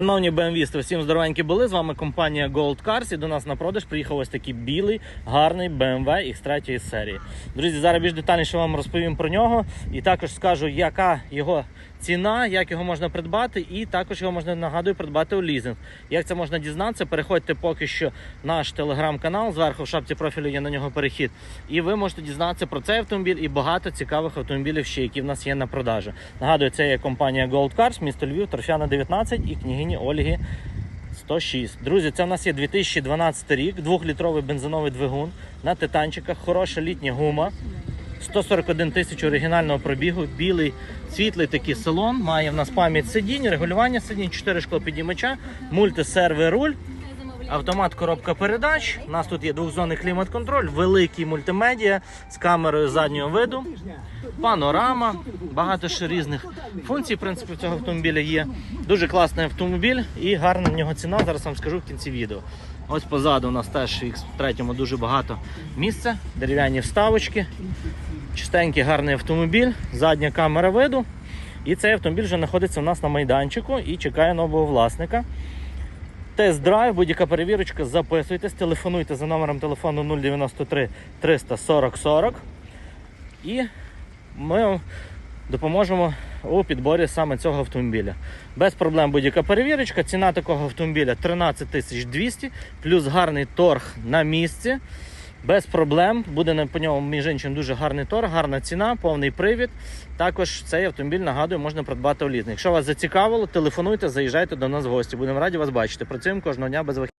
Шановні BMW, всім здоровенькі були. З вами компанія Gold Cars. І до нас на продаж приїхав ось такий білий, гарний BMW X3 серії. Друзі, зараз більш детальніше вам розповім про нього. І також скажу, яка його ціна, як його можна придбати, і також його можна нагадую придбати у лізинг. Як це можна дізнатися? Переходьте поки що наш телеграм-канал. Зверху в шапці профілю є на нього перехід. І ви можете дізнатися про цей автомобіль і багато цікавих автомобілів, ще які в нас є на продажу. Нагадую, це є компанія Gold Cars, місто Львів, Торфяна 19 і княгині Ольги 106. Друзі, це в нас є 2012 рік, двохлітровий бензиновий двигун на титанчиках, хороша літня гума. 141 тисяч оригінального пробігу, білий, світлий такий салон. Має в нас пам'ять сидінь, регулювання сидінь, 4 шклопідіймача, мультисервер руль, автомат коробка передач. У нас тут є двохзонний клімат-контроль, великий мультимедіа з камерою заднього виду, панорама, багато ще різних функцій. В принципі, цього автомобіля є. Дуже класний автомобіль і гарна в нього ціна. Зараз вам скажу в кінці відео. Ось позаду у нас теж в X3 дуже багато місця, дерев'яні вставочки. Чистенький гарний автомобіль, задня камера виду. І цей автомобіль вже знаходиться у нас на майданчику і чекає нового власника. Тест-драйв, будь-яка перевірочка, записуйтесь, телефонуйте за номером телефону 093 340 40. І ми вам допоможемо у підборі саме цього автомобіля. Без проблем будь-яка перевірочка. Ціна такого автомобіля 13 200, плюс гарний торг на місці. Без проблем. Буде по ньому, між іншим, дуже гарний торг, гарна ціна, повний привід. Також цей автомобіль, нагадую, можна придбати у лізник. Якщо вас зацікавило, телефонуйте, заїжджайте до нас в гості. Будемо раді вас бачити. Працюємо кожного дня без вихідних.